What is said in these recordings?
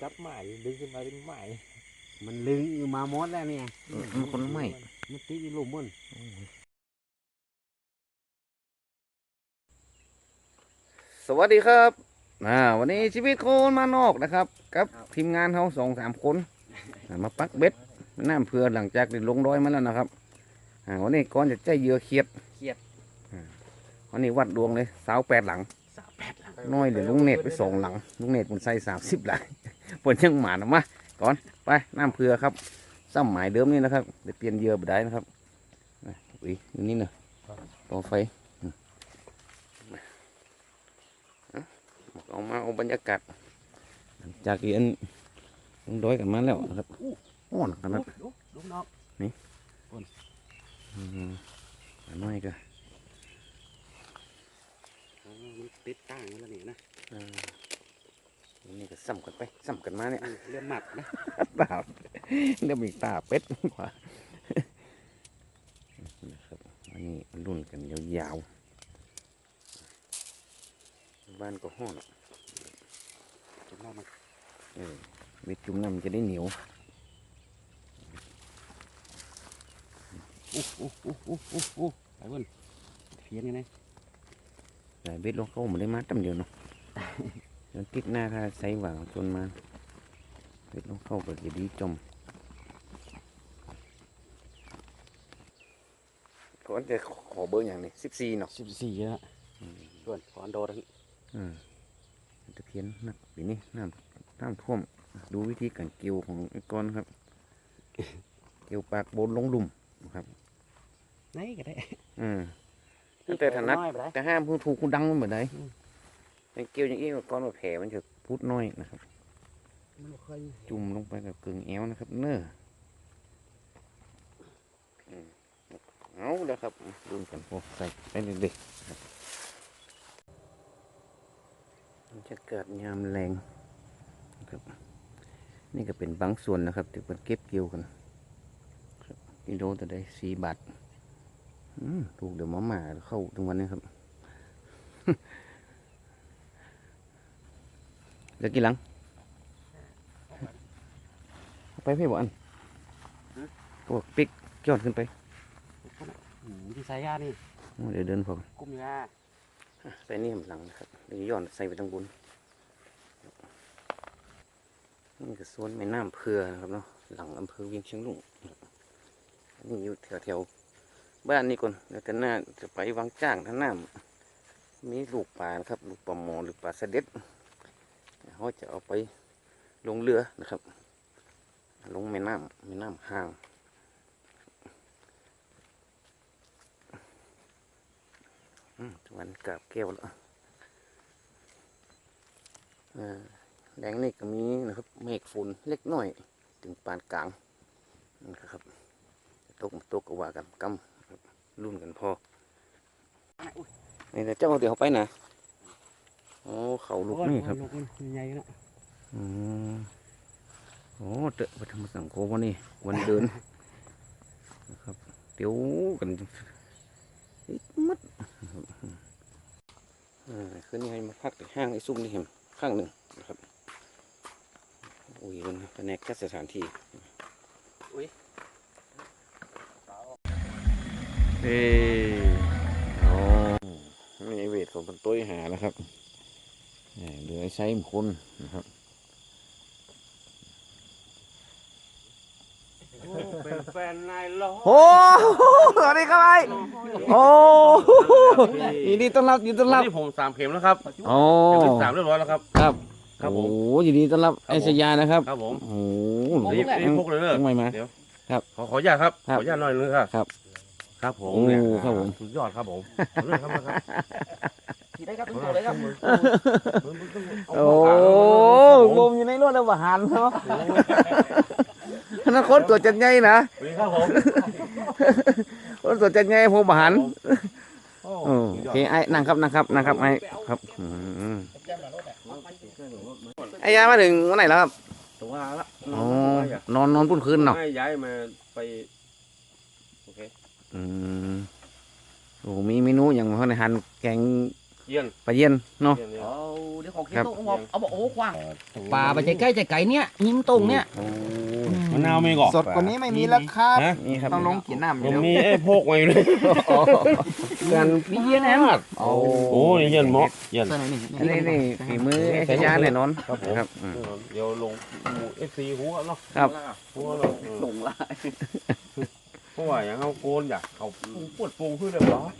จับไม้ดึงขึ้นมาดึงไม้มันลึงอยู่มาหมดแล้วเนี่ยมันคนละไม้มันติดอยู่หลุมมันสวัสดีครับอ่าวันนี้ชีวิตโคนมานอกนะครับกับทีมงานเขาสองสามคนอ่ามาปักเบ็ดน้ำเพื่อหลังจากได้ลงดอยมาแล้วนะครับอ่าวันนี้ก่อนจะใจเหยื่อเขียดเครียดอ่าวันนี้วัดดวงเลยสาวแปดหลัง น้อยเดี๋ยวลุงเนตไปสองหลัง ลุงเนตรมันใส่สามสิบหลังเปิดยังหมานะมาก่อนไปน้ำเพื่อครับซ้ำหมายเดิมนี่นะครับเดี๋ยวเปลี่ยนเยื่อไปได้นะครับนะอุ้ยนี่เนอะต่อไฟอืมมาเอาเอามาเอาบรรยากาศจากเรียนลงด้อยกันมาแล้วนะครับอ้อนขนาดลูกลูกน้องอืมอันน้อยก็ มันติดตั้งอยู่แล้วนี่นะอ่าอันนี่ก็ซ้ำกันไปซ้ำกันมาเนี่ยอืมเรื่องหมัดนะตาเดี๋ยวมีตาเป็ดกว่านะครับอันนี้รุ่นกันยาวๆบ้านก็ห้อนอะจุดน้องมันเออเม็ดจุ่มน้ำมันจะได้เหนียวอู้อู้อู้อู้อู้อู้ไปเพิ่นเพี้ยนกันนะแต่เบ็ดลงเข้ามาได้มาตั้มเดีย วเนาะจนติดหน้าถ้าใส่หวางจนมาเบ็ดลงเข้าก็จะดีจมก่อนจะขอเบอร์อย่างนี้สิบสี่เนาะสิบสี่แล้วส่วนขอนโดนอืมตะเพียนนักปีนี้น้ำน้ำท่วม ดูวิธีการเกี่ยวของไอ้ก้อนครับ เกี่ยวปากบนลงหลุมนะครับไหนก็ได้ อืม แต่ถนัดน้อยไปได้แต่ห้ามพูดถูกคุณดังมันเหมือนไดอืมไอ้เกี่ยวอย่างนี้ก้อนว่าแผลมันจะพุดน้อยนะครับมันบ่เคยจุ่มลงไปกับกึ่งแอวนะครับ เน้ออืมเอาแล้วครับดูกันโอ้ใส่ไปเด็กๆครับบรรยากาศยามแรงนะครับ นี่ก็เป็นบางส่วนนะครับที่เป็นเก็บเกี่ยวกันครับกิโลแต่ได้สี่บาท อืมถูกเดี๋ยวหมาหมาเข้าถึงวันนี้ครับเหลือกี่หลัง ไปพี่บ่อันพวกปิกยอดขึ้นไปอืมที่ใส่ยานี่โอ้เดี๋ยวเดินผมกุ้มยาใส่นี่หลังนะครับเดี๋ยวย้อนใส่ไปทางบนนี่ก็สวนแม่น้ำเพื่อนะครับเนาะหลังอำเภอเวียงเชียงลุงนะครับอันนี่อยู่แถวแถวๆ บ้านนี่ก่อนแล้วกันหน้าจะไปวังจ้างท่าน้ำมีลูกปลานะครับ ลูกปลาหมอหรือปลาเสด็ดเขาจะเอาไปลงเรือนะครับ ลงแม่น้ำแม่น้ำห่างอืมวันกราบแก้วแล้วแรงนี่ก็มีนะครับ เมฆฝุ่นเล็กน้อย ถึงปานกลางนะครับตกตกกว่ากันกำ รับรุ่นกันพอนี่แต่เจ้าเดี๋ยวเขาไปนะโอ้เขาลุกนี่ครับลูกมันใหญ่นะอืมโอ้เตอะวัฒนสังโควันนี้วันเดินนะครับเดี๋ยวกันอีกมัดอ่าคืนนี้ให้มาพักที่ห้างไอ้ซุ่มนี่เห็นข้างหนึ่งนะครับอุ้ยมันแผนกจัดสถานที่เอ้โอ้มีเวทของเป็นตัวหาแล้วครับอ่าเหลือใช้มคนนะครับเป็นแฟนนายล้อโอ้สวัสดีครับไอ้โอ้ยินดีต้อนรับยินดีต้อนวัรันบนี้ผมสามเข็มแล้วครับโอ้เข็มที่สามเรียบร้อยแล้วครับ ครับครับผมโอ้ยินดีต้อนรับครับไอ้ชยานะครับ ครับผมโอ้รีบรีบพกเลยเนอะทำไมมาเดี๋ยวครับขอขออนุญาตครับครับขออนุญาตหน่อยนึงครับครับ ครับผมโอ้เนี่ยครับผม สุดยอดครับผมเอาเลยครับมาครับขี่ได้ครับทุกตัวเลยครับโอ้ลมอยู่ในรถแล้วว่าหันเนาะอนาคตตัวจัดใหญ่นะสวัสดีครับผมคนตัวจัดใหญ่ผมบ่หันโอ้โอ้โอเคไอ้นั่งครับนั่งครับนั่งครับไอ้ครับอืมไอ้ยามาถึงวันไหนแล้วครับตัวละอ๋อนอนนอนพุ่นคืนเนาะให้ย้ายมาไปโอเคอืมโอ้มีเมนูอย่างพวกในหันแกงยเยี่ยนปลาเย็นเนาะ เยี่ยนเนี่ย เอาเดี๋ยวขอเค็มครับโต๊ะเอาเอาบอกโอ้กว้างปลาไปใจใกล้ใจไก่เนี่ยหิมตรงเนี่ยโอ้มะนาวไม่ก่อสดกว่านี้ไม่มีแล้วครับ ฮะนี่ครับต้องลงกินน้ำยังเดี๋ยวมีไอ้พกไว้เลยกันมีเยี่ยนแอมโอ้โอ้ยเยี่ยนเหมาะเยี่ยนใส่หน่อยนี่อันนี้นี่ฝีมือไอ้ขยานแน่นอนครับผม ครับอืม เดี๋ยวลงเอฟซีหัวเนาะครับ หัวเนาะเออ หลงละ เพราะว่าอย่างเขาโกนอยากเขาปวดปูขึ้นเรียบร้อย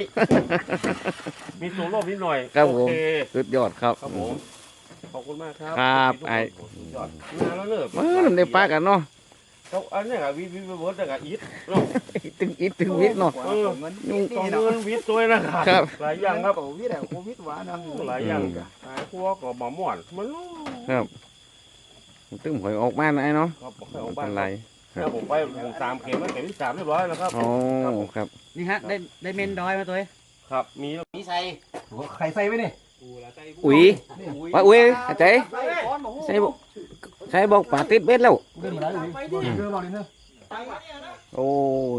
มีส่วนลดนิดหน่อยครับโอผมเคสุดยอดครับ ครับผมขอบคุณมากครับครับทุกนไอ้ สุดยอดมาแล้วเนอะเออมันได้ปลากันเนาะเขาอันเนี้ยกับวิทวิทเวิร์ดกับอีทเนาะตึงอิดตึงวิทย์เนาะเออเงินยุ่ง ต้องนี่เนาะเงินวิทย์ตัวนะครับครับ หลายอย่างครับโควิดอะโควิดหวานนะหลายอย่างอืมหายครัวก็มาหม่อนมันครับตึงหอยออกมานะไอ้เนาะครับบอกให้อไม่อกบ้าเป็นนไร ครับผมไปผมสามเข็มแล้วเข็มที่สามเรียบร้อยแล้วครับ โอ้ครับ นี่ฮะได้ได้เมนดอยมาตัวเองครับมีมีใส่ใครใส่ไว้นี่อุ๋ยว่าอุ๋ยอาใจใช่บอกใช่บอกปลาติดเบ็ดแล้วเรื่องอะไรอยู่นี่เรื่องอะไรเนี่ยโอ้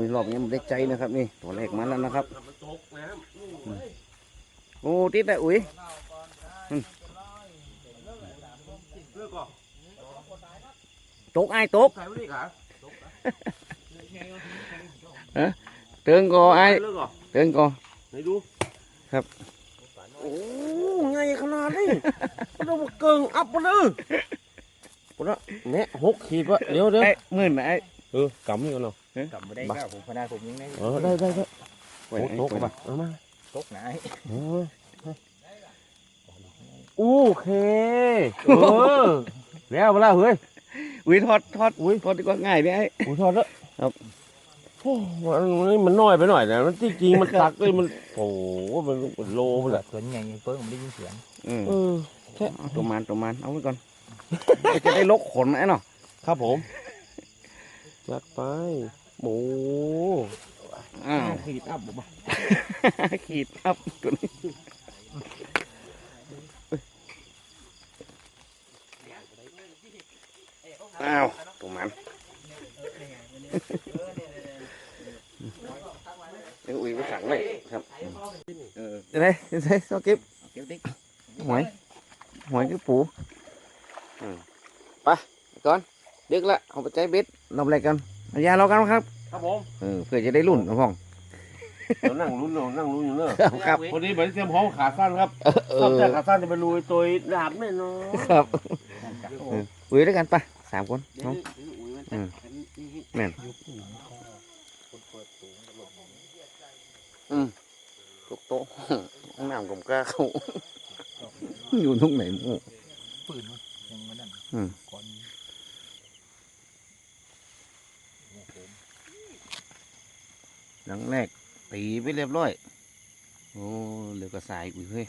ยรอบนี้มันได้ใจนะครับนี่ตัวแรกมาแล้วนะครับมันตกนะครับโอ้ติดแต่อุ๋ยเลือกก่อนตกไอ้ายตกใส่ไว้นี่ขา เตือนก่อไอ้ายเลือกก่อนเตือนก่อไหนดูครับโอ้ไงขนาดนี้มันต้องเกิงอัพมาเลยปุ๊บเนี่ยหกขีดวะเดี๋ยวเดี๋ยวไอ้ยหมื่นนะไอ้เออกำนี่ก่อนเนาะกลับมาได้ครับผมพนาผมยังได้เออได้ได้ได้ไว้โอ้ไอ้ตกไว้มาเอามาตกไหนเออโอเคเออแล้วเวลาเฮ้ย อุ้ยทอดทอดอุ้ยทอดดีกว่าง่ายดิไอ้โอ้ทอดแล้วครับโอ้มันมันมันน้อยไปหน่อยนะมันจริงๆมันตักเลยมันโอ้โหมันเป็นโลมันแหละส่วนใหญ่เปิ้งผมได้ยินเสียงอืมเออเอาตัวมันตัวมันเอาไว้ก่อนจะได้ลกขนไอ้เนาะครับผมจัดไปหมูอ้าวขีดอัพบ่ขีดอัพตัวนี้ อ้าวตัวมันเดี๋ยวอุ้ยไปขังไว้ครับเออจะได้จะได้ซอเก็บเก็บติ๊กหอยหอยคือปูอืมไปก่อนดึกละเอาไปใจเบ็ดนำอะไรกันเอายาเรากันครับ ครับผมเออเพื่อจะได้รุ่นนะพ่องเดี๋ยวนั่งลุ้นเนอะนั่งลุ้นอยู่เนอะครับครับวันนี้ผมเตรียมพร้อมขาสั้นครับเอชอบอแต่ขาสั้นจะไปลุยตัวดาบแน่นอนครับเอออุ้ยด้วยกันไป สามคนเดี๋ยวเนาะอุ้ยมันอืมอันนี้นี่แม่นอืมตุกโต๊ะห้องน้ำผมกล้าเข้าอยู่ตรงไหนหมู่ปืนยังมันนั่นอืมก่อนหลังแรกตีไปเรียบร้อย โอ้เหลือกระสายอุ้ยเฮ้ย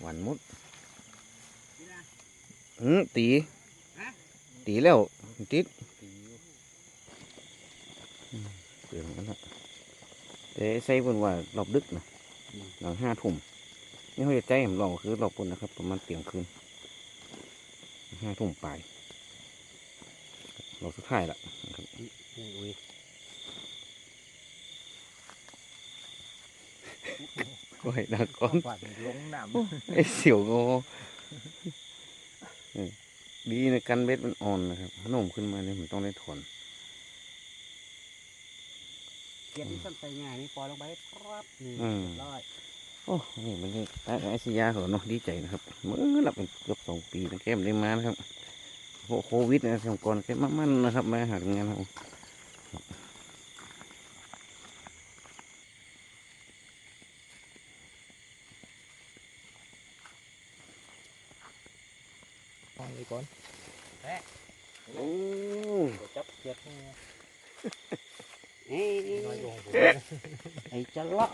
หวานมุดอืมตี ตีแล้วติดอืมเปลี่ยนกันละแต่ใส่เพิ่นว่ารอบดึกนะหลังห้าทุ่มนี่เขาจะใจผมลองคือรอบปุ่นนะครับ ประมาณเตียงคืนห้าทุ่มปลายเราสุดท้ายละนะครับอุ้ยก็ให้ดักก่อนฟาดลงน้ไอ้เสียวงอเออ ดีในะกันเบ็ดมันอ่อนนะครับโนุ่มขึ้นมาเนี่ยมันต้องได้ถอนเก็บที่ส้นใส่ง่ายนี่ปล่อยลงไปปั๊บนี่อืมร้อยโอ้นี่มันนี่ตายไอ้สิยาเหรอเนาะดีใจนะครับเมื่อหลับเป็นเกือบสองปีนะแก้มได้มานะครับโคโควิดนะสงกรแก้มมันๆนะครับมาหางานครับำฟังเลยก่อน โอ้จับเจ็ดนี่เอ้ยน้อยลงผมไอ้จะเลาะ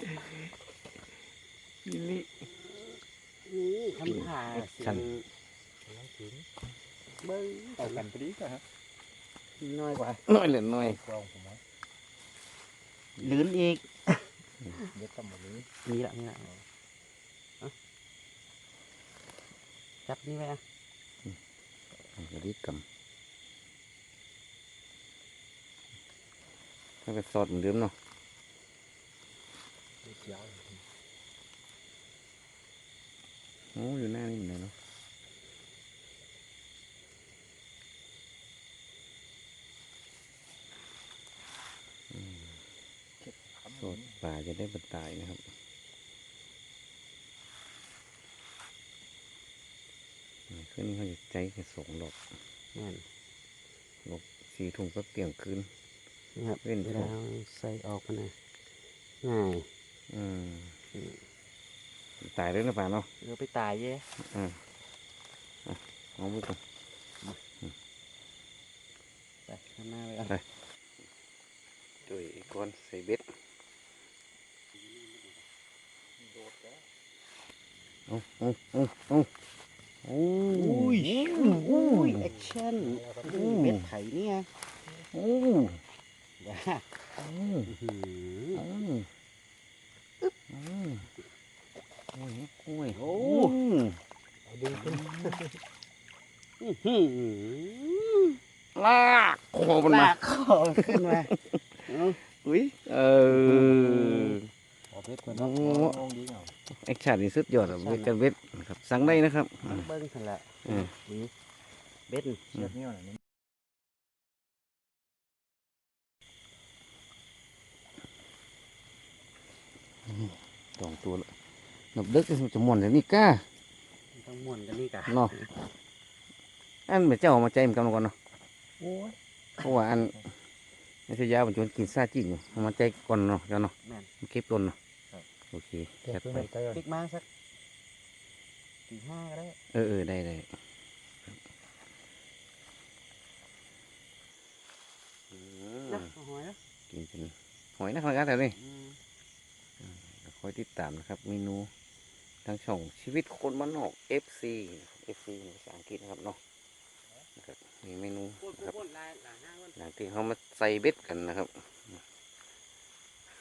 ยลินี่ทำผ่าฉันยังถึง เบิ้ง เอากันพอดีก็ฮะ น้อยกว่า น้อย เหลือน้อยกรองผมไว้ลื่นอีกเด็ดตั้งหมดนี้นี่ละนี่ละเอาจับนี่ไว้นะกระดิกกำถ้าไปสอดเหมือนเดิมเนาะยาวโอ้อยู่หน้านี่เหมือนกันเนาะอืมโสดป่าจะได้บันตายนะครับอืมขึ้นเขาจะใจแค่สองดอกนั่นสี่ถุงก็เตียงคืน นะครับเว้นเวลาเอาใส่ออกกันนะง่ายอืมตายเลยนะป่าเนาะเออไปตายเย่เอาไปก่อนไปข้างหน้าไปเอาจุยก้อนใส่เบ็ดเอาเอาเอาเอาโอ้ยอุ้ยแอคชั่นเบ็ดไผ่เนี่ยโอ้ว้าโอ้อื้อหือโอ้โอ้โอ้ยโอ้ยโอ้เอาดึงขึ้นลากคอมันมาลากคอขึ้นมาอุ้ยเออเอาเพชรก่อนเนาะโอ้เอาดีเนาะแอคชั่นนี่สุดยอดเบ็ดกันเบ็ดครับสั่งได้นะครับเบิ้งทันละเออนี่เบ็ดเชือกเนี่ยน่ะนี่ สองตัวละนับเด็กมันจะม่วนแต่นี่ก้าต้องม่วนกันนี่กะเนาะอันเหมือนเจ้าเอามาใจมันกันก่อนเนาะโอ้ยเพราะว่าอันในสยามมันจนกินซาจิ้งอยู่เอามาใจก่อนเนาะเจ้าเนาะแม่นมันเก็บต้นเนาะโอเคเชือจักดขึ้นไปไปไกลก่อนปิกมาสักสี่ห้าก็ได้เออเออได้ได้นะเอาหอยนะกินเป็นหอยนะครับแต่นี่อืม คอยติดตามนะครับ เมนูทางช่องชีวิตคนบ้านนอก FC FC ในภาษาอังกฤษนะครับเนาะนะครับมีเมนูพูดนะครับพูดลายหลายห้าวันหลังที่เขามาใส่เบ็ดกันนะครับ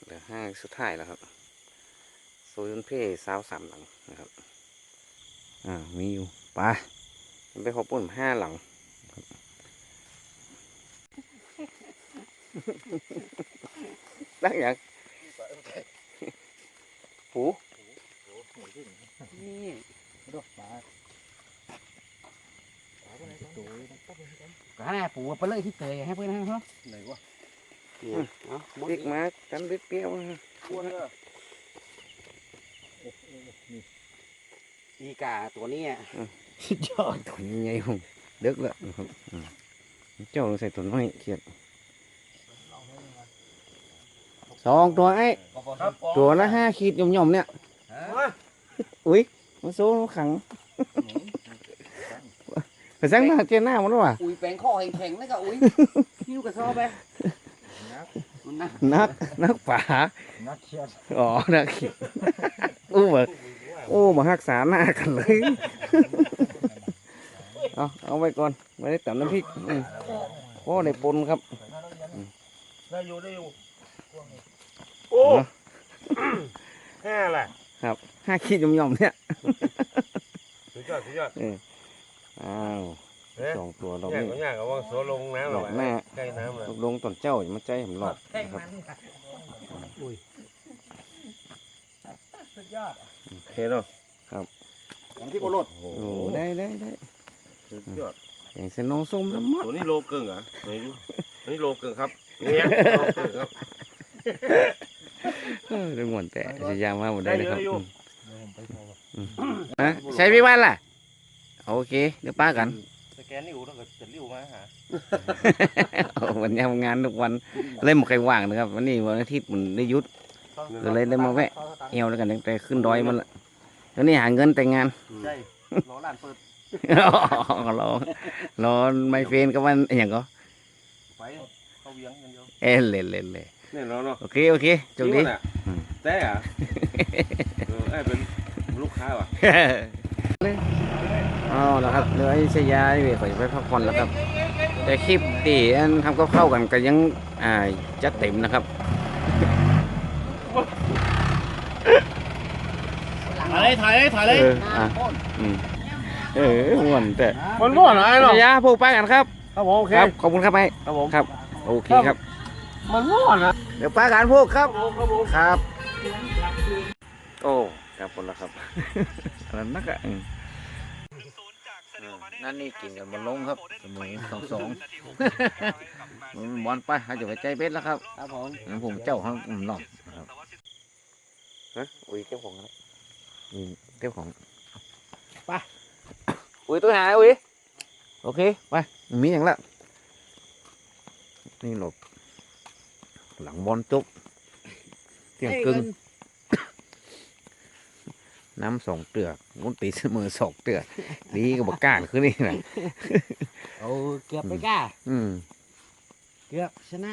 เหลือห้าสุดท้ายแล้วครับโซยนเพ่สาวสามหลังนะครับอ่ามีอยู่ไปมันไปขอปุ่นห้าหลังครับตั้งอย่าง ปูนี่ดอกปลาปลาตัวไหนตัวนี้นะปั๊บเลยครับก็ให้ปูไปเลยที่เตยให้เพื่อนนะครับไหนวะเอาหมดเด็กมากันเบ็ดเปี้ยวนะอ้วนเลยโอ้โหนี่อีกาตัวนี้อะยอดตัวใหญ่ๆของเด็กละนะครับอืมเจ้าใส่ตัวน้อยเขียด สองตัวไอ้ครับตัวละห้าขีดหย่อมๆเนี่ยอุ้ยมันโซ่ขังไปสั่งหน้าเจ้าหน้ามันว่ะอุ้ยแปลงข้อแข็งๆแล้วก็อุ้ยยิ้วกระสอบไปนักมันนะนักนักป่านักเชียดอ๋อนักขีดอู้บ่โอ้มารักษาหน้ากันเลย เอาเอาไปก่อน ไม่ได้ตำน้ำพริกอืมพ่อในปนครับ ได้อยู่ได้อยู่ โอ้เนอะห้าแหละครับห้าขีดหย่อมๆเนี่ยสุดยอดสุดยอดอ้าวเอ๊ะสองตัวเราย่างนี่ก็ย่างก็ว่าโซลงน้ำหลอกหน้าใกล้น้ำเลยลงตอนเจ้าอย่ามาใจผมหลอกนะครับโอเคเนาะของที่โกรธโอ้ได้ได้ได้สุดยอดอย่างเส้นน้องส้มแล้วมัดตัวนี้โลเกิงเหรอไหนดูอันนี้โลเกิงครับเนี่ยโลเกิงครับ เออเรื่องหวนแต่จะยามมาหมดได้เลยครับได้อยู่อืมเดี๋ยวผมไปพอก่อนฮะใช้พี่วันล่ะ โอเค เดี๋ยวป้ากันสแกนนิ้วแล้วก็จะริ้วมาหาโอ้วันนี้ทำงานทุกวันเล่นหมกไก่ว่างนะครับ วันนี้วันอาทิตย์มันได้หยุดก็เลยได้มาแวะเอวแล้วกันตั้งแต่ขึ้นดอยมันละตอนนี้หาเงินแต่งงานใช่รอหลานเปิดรอรอไม่เฟนกับวันอหย่างก็ไปเขาเวียงกันเดียวเออเล่นเล่นเลยเนี่ยเนาะเนาะโอเคโอเคจบดีนี่วะน่ะแต่อะเออไอ้เป็นลูกค้าว่ะเอาละครับเดี๋ยวไอ้ชายาไอ้เวขอจะไปพักผ่อนแล้วครับ แต่คลิปที่อันทำกับข้าวกันก็ยังอ่าจัดเต็มนะครับถ่ายเลยถ่ายเลยถ่ายเลยเอออะอืมเออม่วนแต่มันม่วนอะไรเนาะชายาพูดไปกันครับ ครับผมโอเคครับขอบคุณครับไอ้ครับผมครับ โอเคครับ มันม่วนนะเดี๋ยวป้าการพูดครับครับ โอ้กลับหมดแล้วครับอันนั้นนักอะอืมนั่นนี่กินกันบนลงครับเสมอสองสองบอลไปเขาจะไปใจเบ็ดแล้วครับครับผมงั้นผมเจ้าเขาอืมน้องครับฮะอุ้ยเจ้าของอะไรอุ้ยเจ้าของไปอุ้ยตัวหายอุ้ยโอเคไปมีอย่างละนี่หลบ หลังบอลจุกเที่ยงกึ่งน้ำสองเตือกมุนตีเสมอสองเตือกดีก็บอกกล้าคือนี่แหละเอาเกือบไปก้าอืมเกือบชนะ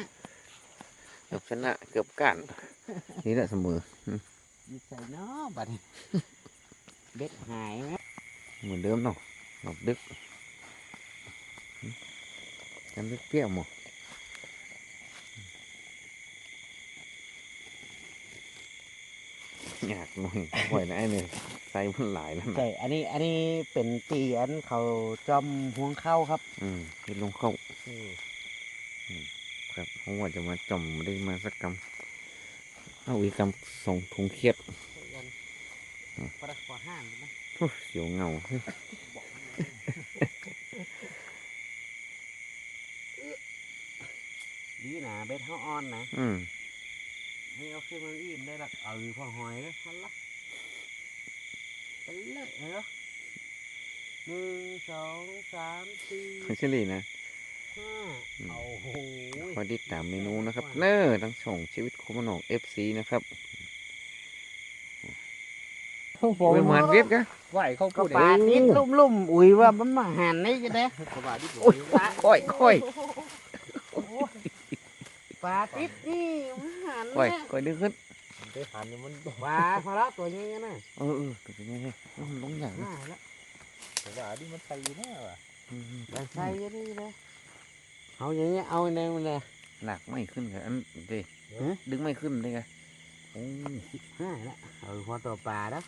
เกือบชนะ เกือบก้านนี่แหละเสมอมีใส่เนาะบัดนี้เบ็ดหายไหมเหมือนเดิมเนาะหลบดึกอืมกันดึกเปรี้ยวหมด ยากหน่อยบ่อยนะไอ้เนี่ยใส่มันหลายแล้วนะใช่อันนี้อันนี้เป็นตีอันเขาจอมห่วงเข้าครับอืมเห็นลงเข้าครับเพราะว่าจะมาจ่อมไม่ได้มาสักกำเอาอีกกำสองถุงเครียดปลาขอห้างนะโอ้ยเสียวเงาเฮ้ยดีนะเบ็ดเขาอ่อนนะอืมให้ เอาขึ้นมาอิ่มได้ละเอาพอหอยเลยฮัลละไปเลยเหรอหนึ่งสองสามสี่ไม่ใช่ลีนะห้าอืมเอาโหคอยติดตามเมนูนะครับ เนอทั้งช่องชีวิตโคมนองเอฟซีนะครับโอ้ยเหมือนเรียบกะไหวเขาก็พูดปลาติดลุ่มๆ อุ้ยว่ามันมาหันนี่จะได้โอ้ยค่อยค่อย ปลาติดนี่มันหันค่อยเนี่ยค่อยดึงขึ้นไปหันมันปลาพอละตัวนี้นะเออเออตัวนี้ไงมันลงอย่างนะน่าละแต่ว่าดิมันไปแน่ว่ะอืมแต่ใส่อยังนี่เลยเอาอย่างเงี้ยเอาในมันเลยหนักไม่ขึ้นกันอันเด้ฮะดึงไม่ขึ้นเลยไงโอ้ยห้าละเออพอตัวปลาแล้ว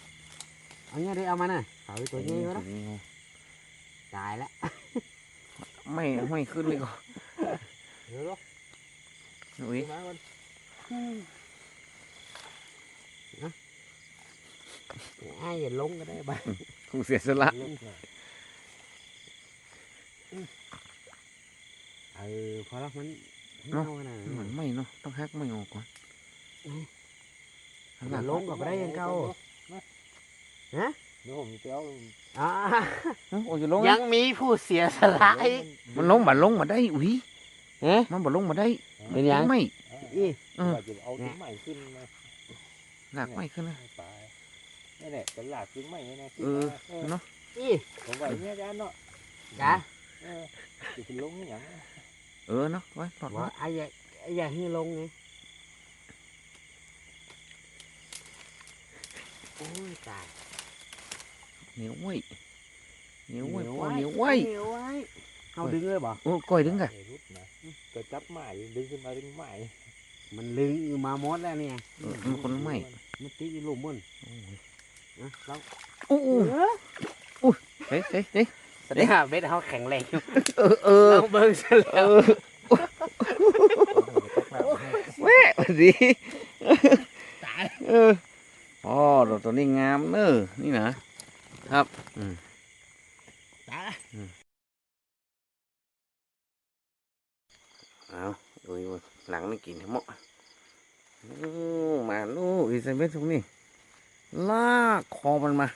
เอาเงี้ยได้เอามาน่ะเอาตัวนี้มาตัละวนี้ไงตายละไม่ไม่ขึ้นเลยก็เดี๋ยว อุ้ยมามันไอ้อย่าลงก็ได้บ้างผู้เสียสละลุกหน่อยเออพอแล้วมันเอาขนาดมันั้นนไม่เนาะต้องฮักไม่ออกก่อนอย่าลงกับได้ยังเก่าเดี๋ยวผมจะเอาอ่าเอ้าโอ้ยจะลงยันะงมีผู้เสียสละอีกมันลงมาลงมาได้อุ้ยเอ๊ะมันบ่ลงมาได้ เป็นยัง ไม่อีเออว่าจะเอาถึงใหม่ขึ้นนะหนักไม่ขึ้นนะไปนี่แหละเป็นหลักถึงใหม่นะเออเนาะ อีผมว่าเนี่ยจ้าเนาะจ้ะเออจะเป็นลงอย่างเออเนาะไว้ปลอดว่าไว้ไอ้อย่าไอ้อย่าให้ลงไงโอ้ยตายเหนียวไว้เหนียวไว้เหนียวพอไว้เหนียวไว้เหนียวไว้ เอาดึงเลยบ่โอ้ก้อยดึงกะไอ้รุดนะจะจับใหม่ดึงขึ้นมาดึงใหม่มันลึงมาหมดแล้วเนี่ยเออมันคนไม่มันติดอยู่หลุมมันนะเราโอ้โหเฮ้ยเฮ้ยเฮ้ยแสดงว่าเบ็ดเขาแข็งแรงอยู่เออเออเราเบิ่งซะเอแล้วอแม่สิตายเอออ๋อดอกตัวนี้งามเนอะนี่นะครับตาย เอาดูอยู่ หลังไม่กินทั้งหมดโอ้มาลูกอีไซเบสตรงนี้ลากคอมันมา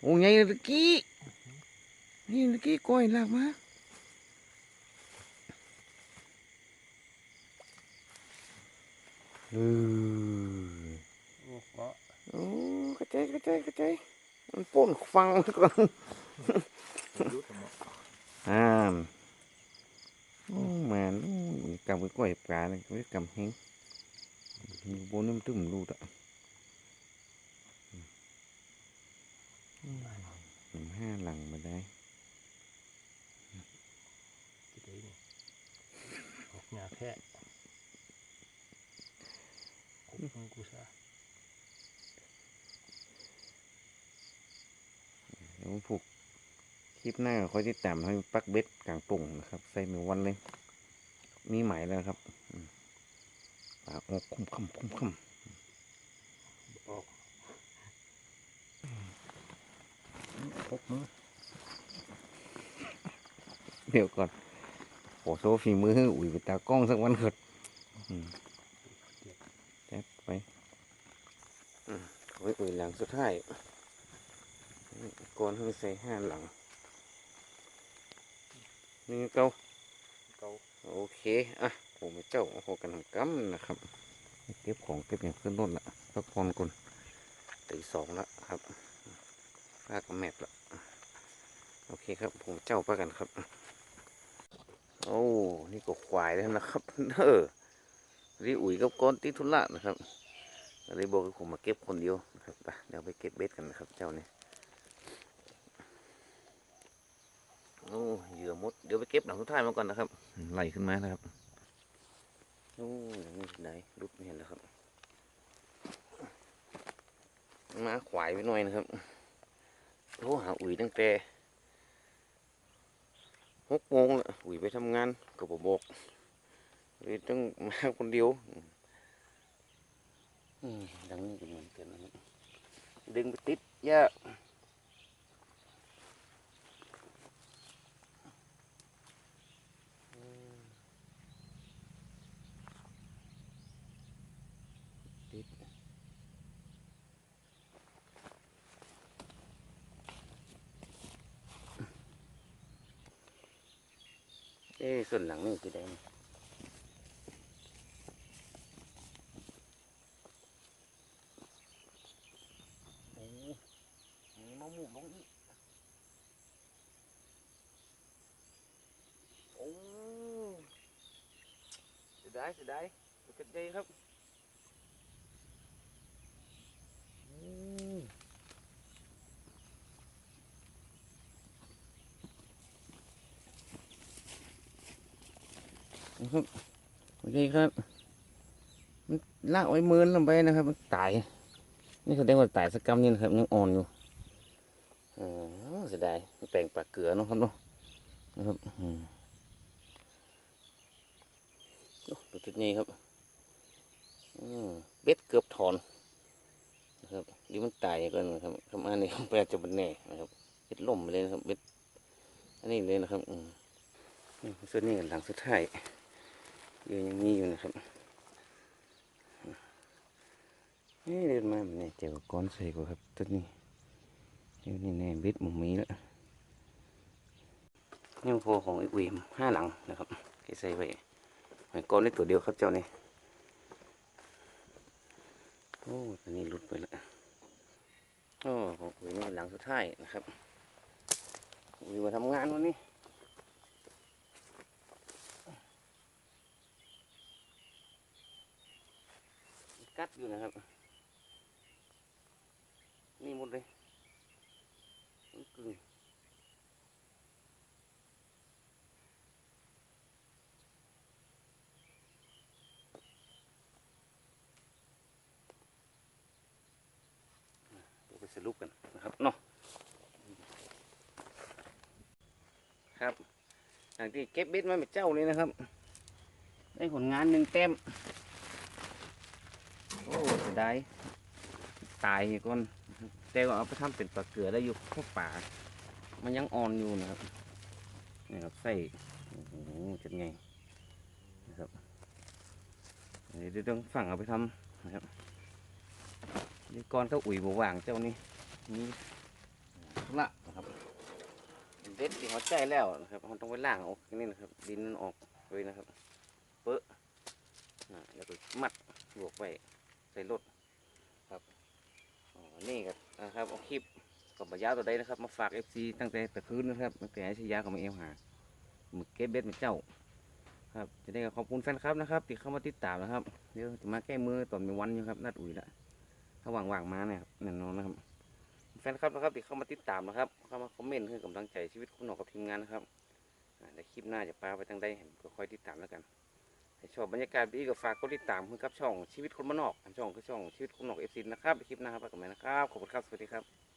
โอ้ยไงตะกี้นี่ตะกี้ก้อยลากมาเออโอ้โหโอ้กระจายกระจายกระจายมันป่นฟังก่อนรุดหมดอ่า มโอ้แมนโอ้ยกำไปก้อยปลาเลยไปกำแห้งอ คลิปหน้าคอที่แต้มให้ปักเบ็ดกลางปุ่งนะครับ ใส่มือวันเลย มีหมาแล้วครับปากงกคุ้มคุ้มคุ้มคุ้มออกพกมือเดี๋ยวก่อนโอโชฟีมืออุ้ยไปตากล้องสักวันเถิดแจ็ไปอุ้ยอุ้ยหลังสุดท้ายก่อนให้ใส่ห้าหลัง นี่เก้าเก่าโอเคอะผมเจ้าโหกันทางกำนะครับเก็บของเก็บอย่างขึ้นรถละพักผ่อนก่อนตีสองละครับฟากกับแมปละโอเคครับ ผมเจ้าไปกันครับ โอ้นี่ก็ควายแล้วนะครับเออรีอุ๋ยกับก้อนติทุละนะครับเลยบอกให้ผมมาเก็บคนเดียวนะครับไปเดี๋ยวไปเก็บเบ็ดกันนะครับ เจ้านี่ โอ้เหยื่อมด เดี๋ยวไปเก็บหลังสุดท้ายมาก่อนนะครับไหลขึ้นมานะครับโอ้ยนี่ไหนรุดไม่เห็นแล้วครับ มาขวายไปหน่อยนะครับโทรหาอุ๋ยตั้งแต่หกโมงล้วอุ๋ยไปทำงานก็บบอกเลยต้องมาคนเดียวดังนี้ก็เหมือนกันนะดึงไปติดยาก เอ้ส่วนหลังนี่คือได้นี่โอ้มาหมุนลงอีกโอ้เสียดายเสียดายตัวกระเจยครับอืมนะครับโอเครับ มันลากไว้มือนลงไปนะครับ มันตาย นี่แสดงว่าตายสักกรรมนี่นะครับยังอ่อนอยู่อ๋อเสียดายแปลงปลาเกลือเนาะครับเนาะนะครับอืมโอ้ดูจุดนี้ครับเบ็ดเกือบถอนนะครับดียวมันตายก่อนนะครับทำอันนี้แปลจะเป็นแน่นะครับเบ็ดล่มไปเลยนะครับเบ็ดอันนี้เลยนะครับอืมส่วนนี้หลังสุดท้าย อยู่ยังมีอยู่นะครับนี่เดินมาแบบนี้เจอก้อนใส่กว่าครับตัวนี้เดี๋ยวนี่แน่บิดมุมมีแล้วนี่โพของไอ้อุ๋ยมห้าหลังนะครับแกใส่ไว้ไว้ก้อนได้ตัวเดียวครับเจ้านี่โอ้ตัวนี้หลุดไปแล้วโอ้ของอุ๋ยนี่หลังสุดท้ายนะครับอุ๋ยมาทำงานวันนี้ กัดอยู่นะครับ นี่หมดเลยมันกึ่งเดี๋ยวไปสรุปกันนะครับเนาะครับหลังที่เก็บเบ็ดมาเป็นเจ้าเลยนะครับ ได้ผลงานหนึ่งเต็ม โอ้เสียดายตายอีกคนแต่ก็เอาไปทำเป็นปลาเกลือได้อยู่พวกป่า มันยังอ่อนอยู่นะครับนี่ครับไส้โอ้โหจะไงนะครับเดี๋ยวต้องฝั่งเอาไปทำนะครับนี่ก้อนเท่าอุ่ยบว่างเจ้านี่นี่ละนะครับเด็ดที่หัวใจแล้วนะครับมันต้องไปล่างออกนี่นะครับ ดินมันออกเลยนะครับ เปื้อะแล้วก็มัดบวกไว้ใส่รถอ๋อนี่ครับนะครับเอาคลิปกับบะยาตัวใดนะครับ มาฝากเอฟซีตั้งแต่แต่คืนนะครับตั้งแต่ไอ้ชยาเขามาเอวหาหมึกเก็บเบ็ดเหมือนเจ้า ครับจะได้ขอบคุณแฟนคลับนะครับที่เข้ามาติดตามนะครับเดี๋ยวจะมาแก้มือตอนมีวันอยู่ครับนัดอุ่ยละถ้าว่างๆมาเนี่ยครับแน่นอนนะครับ แฟนคลับนะครับที่เข้ามาติดตามนะครับ เข้ามาคอมเมนต์ให้กำลังใจชีวิตคุณหนอกับทีมงานนะครับอ่าเดี๋ยวคลิปหน้าจะปาไปทางใดเห็นก็คอยติดตามแล้วกัน ชอบบรรยากาศดีก็ฝากกดติดตามเพื่อกับช่องชีวิตคนบ้านนอกช่องคือช่องชีวิตคนนอกเอฟซีนะครับไปคลิปหน้าครับไปกันใหม่นะครับขอบคุณครับสวัสดีครับ